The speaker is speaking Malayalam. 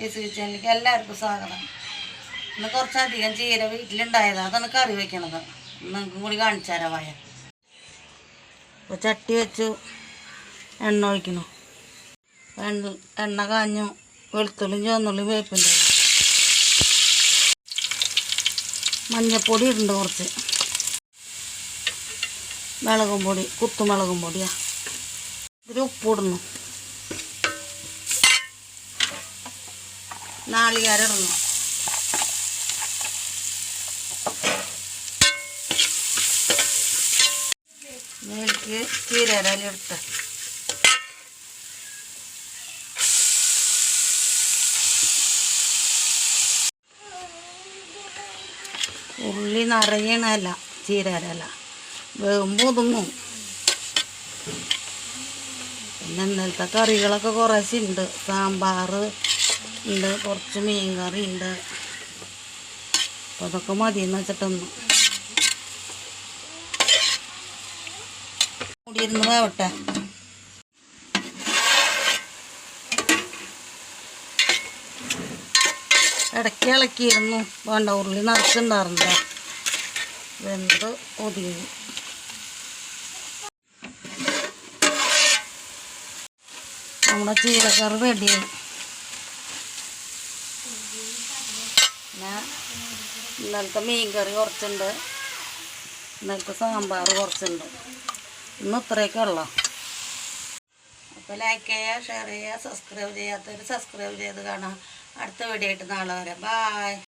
കിച്ചണിലേക്ക് എല്ലാവർക്കും സ്വാഗതം. ഇന്ന് കുറച്ചധികം ചീര വീട്ടിലുണ്ടായതാണ് അതാണ് കറി വെക്കണത്. നിങ്ങൾക്കും കൂടി കാണിച്ചാരാ വായ. ചട്ടി വെച്ചു. എണ്ണ ഒഴിക്കണു. എണ്ണ എണ്ണ കാഞ്ഞു. വെളുത്തുള്ളിയും ചുവന്നുള്ളിയും വേപ്പിന്റെ മഞ്ഞപ്പൊടി ഇടുന്നുണ്ട് കുറച്ച്. മുളകും പൊടി കുത്തുമുളകും പൊടിയാണ് ഇതിൽ ഉപ്പിടുന്നു നാളികേരം ഇടണം മേലേക്ക് ചീരയില എടുത്ത് ഉള്ളി നിറയണല്ല ചീരയില വേകുമ്പോൾ ഒതുങ്ങും പിന്നെ ഇന്നലത്തെ കറികളൊക്കെ കുറേശ്ശുണ്ട് സാമ്പാർ ഉണ്ട്. കുറച്ച് മീൻ കറി ഉണ്ട്. അപ്പോൾ അതൊക്കെ മതി എന്ന് വെച്ചിട്ടൊന്ന് കൂടിയിരുന്ന് വേവട്ടെ. ഇടയ്ക്ക് ഇളക്കിയിരുന്നു. വേണ്ട ഉരുളി നിറച്ചുണ്ടായിരുന്നില്ല. വെന്ത് ഒതുങ്ങി. നമ്മുടെ ചീരക്കറി റെഡിയായി പിന്നെ ഇന്നലത്തെ മീൻ കറി കുറച്ചുണ്ട്. ഇന്നലത്തെ സാമ്പാർ കുറച്ചുണ്ട്. ഇന്ന് ഇത്രയൊക്കെ ഉള്ളു? അപ്പോൾ ലൈക്ക് ചെയ്യുക ഷെയർ ചെയ്യുക സബ്സ്ക്രൈബ് ചെയ്യാത്തവർ സബ്സ്ക്രൈബ് ചെയ്ത് കാണാം. അടുത്ത വീഡിയോ ആയിട്ട് നാളെ വരാം. ബായ്